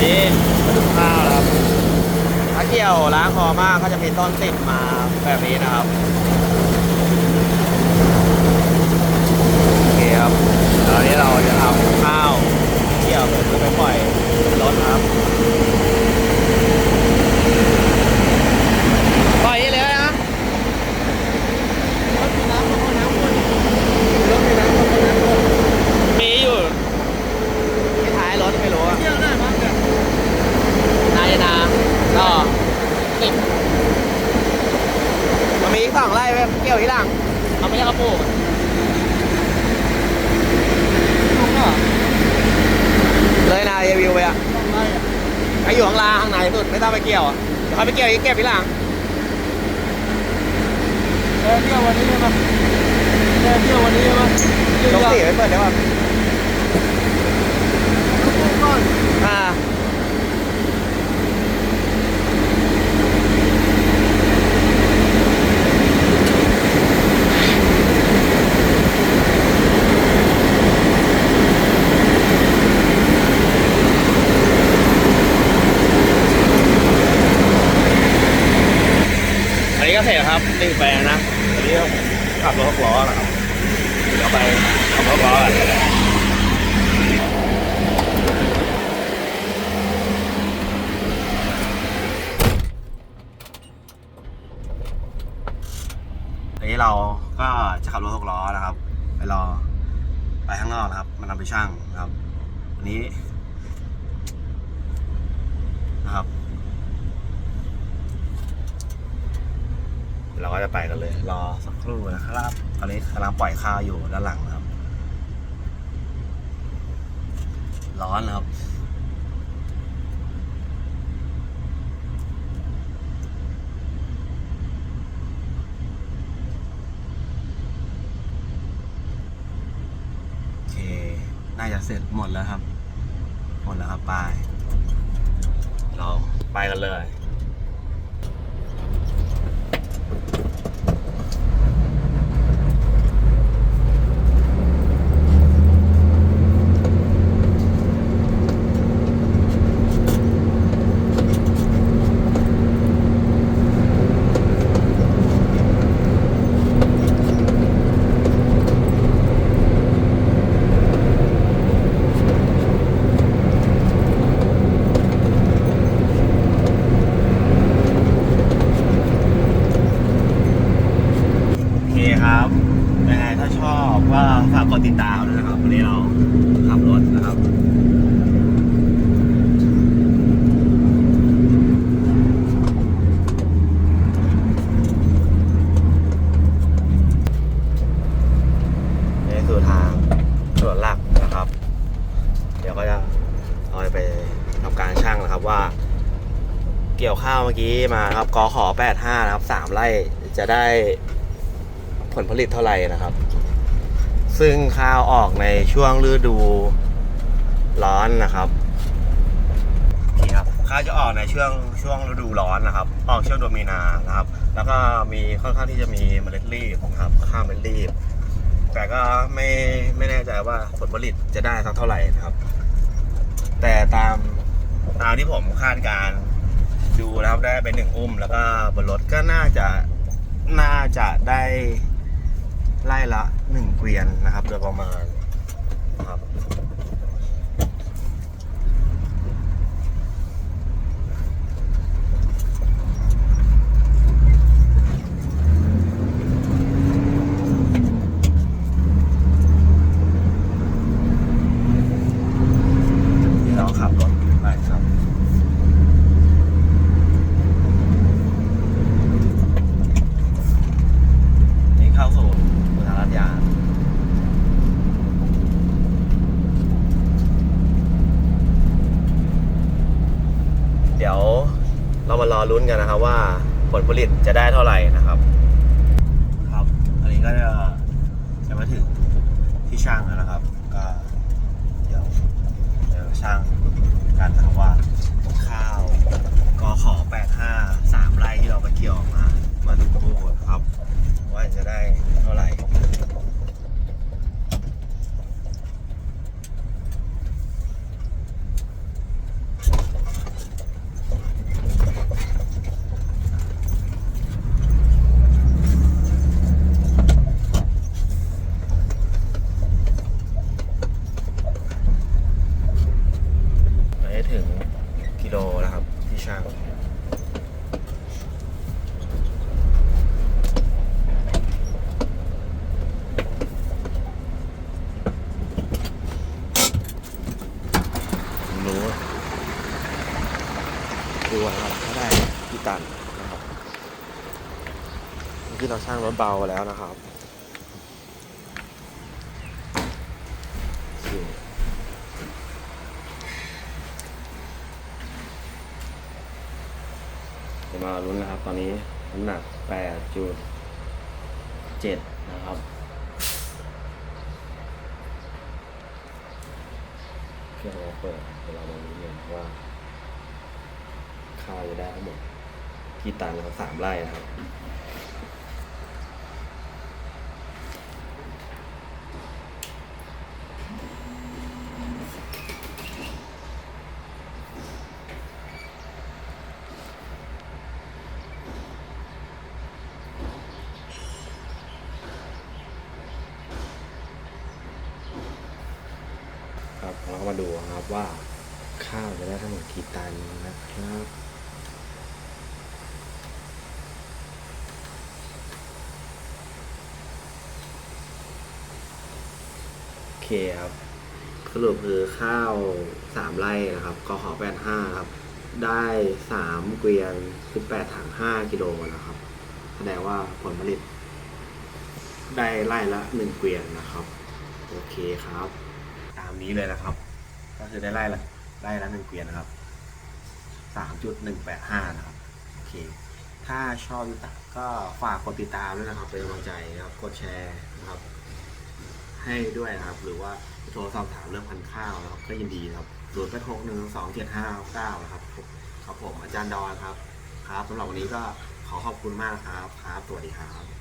นี่มาดูข้าวนะครับ ถ้าเกี่ยวล้างคอมากก็จะมีต้นติดมาแบบนี้นะครับโอเคครับตอนนี้เราจะทำข้าวเกี่ยวเพื่อไปปล่อยรถครับ สองไร่ไปเกี่ยวที่หลังเขาไม่ใช่กระปุกลุงอะเลยนายเยวิวไปอะต้องไล่อะไออยู่ข้างล่างข้างในสุดไม่ต้องไปเกี่ยวอะเดี๋ยวเขาไปเกี่ยวอีกเก็บที่หลังแกเที่ยววันนี้ใช่ไหมแกเที่ยววันนี้ใช่ไหมลงสีไปเปิดได้ป่ะ ลุงก่อน อ่าอันนี้ก็ เสร็จแล้วครับติดแปลนะอันนี้ขับรถหกล้อนะครับเดี๋ยวไปขับรถหกล้อกันนี้เราก็จะขับรถหกล้อนะครับ ไปรอไปข้างนอกนะครับมานำไปช่างนะครับ อันนี้นะครับ เราก็จะไปกันเลย รอสักครู่นะครับ ตอนนี้กำลังปล่อยข้าวอยู่ด้านหลังนะครับ ร้อนนะครับโอเคน่าจะเสร็จหมดแล้วครับ หมดแล้วครับไปเราไปกันเลย โอเคครับยังไงถ้าชอบก็ฝากกดติดตามด้วยนะครับวันนี้เราขับรถนะครับ นี่คือทางถนนหลักนะครับ เดี๋ยวก็จะเอาไปทำการช่าง นะครับว่า เกี่ยวข้าวเมื่อกี้มาครับกอขอ85นะครับ3ไร่จะได้ผลผลิตเท่าไหร่นะครับ ซึ่งข้าวออกในช่วงฤดูร้อนนะครับนี่ครับข้าวจะออกในช่วงช่วงฤดูร้อนนะครับ ออกช่วงเดือนมีนานะครับ แล้วก็มีค่อนข้างที่จะมีเมล็ดรีบนะครับข้าวเมล็ดรีบแต่ก็ไม่ไม่แน่ใจว่าผลผลิตจะได้สักเท่าไหร่นะครับ แต่ตาม ตามที่ผมคาดการดูนะครับได้เป็นหนึ่งอุ้ม แล้วก็บนรถก็น่าจะน่าจะได้ไล่ละหนึ่งเกวียนนะครับโดยประมาณนะครับ ที่เราขับรถไปครับ นี่เข้าสู่อุทารัตยา เดี๋ยวเรารอลุ้นกันนะครับ ว่าผลผลิตจะได้เท่าไหร่นะครับ ครับ อันนี้ก็จะจะมาถึงที่ช่างแล้วนะครับ ก็ เดี๋ยวเดี๋ยวช่างกันนะครับว่าข้าวกอขอ85 3 ไร่ที่เราไปเกี่ยวมา มาดูโบครับ ว่าจะได้เท่าไหร่ ตันนะครับ เมื่อกี้เราช่างรถเบาแล้วนะครับเคเดี๋ยวมาลุ้นนะครับ ตอนนี้น้ำหนัก 8.7 นะครับเครื่องเราเปิดเวเรามาลุ้นกันว่าข้าวจะได้ทั้งหมดกี่ตันนะครับสามไร่นะครับเราก็มาดูนะครับ ว่าข้าวจะได้ทั้งหมดกี่ตันนะครับโอเคครับสรุปคือข้าวสามไร่นะครับก็ขอแปดห้าครับ ได้สามเกวียนสิบแปดถังห้ากิโลนะครับ แสดงว่าผลผลิต ได้ไร่ละหนึ่งเกวียนนะครับ โอเคครับ ตามนี้เลยนะครับ ก็คือได้ไร่ละไร่ละหนึ่งเกวียนนะครับสามจุดหนึ่งแปดห้านะครับ โอเค ถ้าชอบยูตะก็ฝากกดติดตามด้วยนะครับเป็นกำลังใจนะครับ กดแชร์นะครับ ให้ด้วยนะครับ หรือว่าโทรสอบถามเรื่องพันข้าวนะครับ ก็ยินดีนะครับศูนย์แปดหกหนึ่งสองเจ็ดห้าเก้านะครับครับผมอาจารย์ดอนครับ ครับสำหรับวันนี้ก็ขอขอบคุณมากครับ ครับ สวัสดีครับ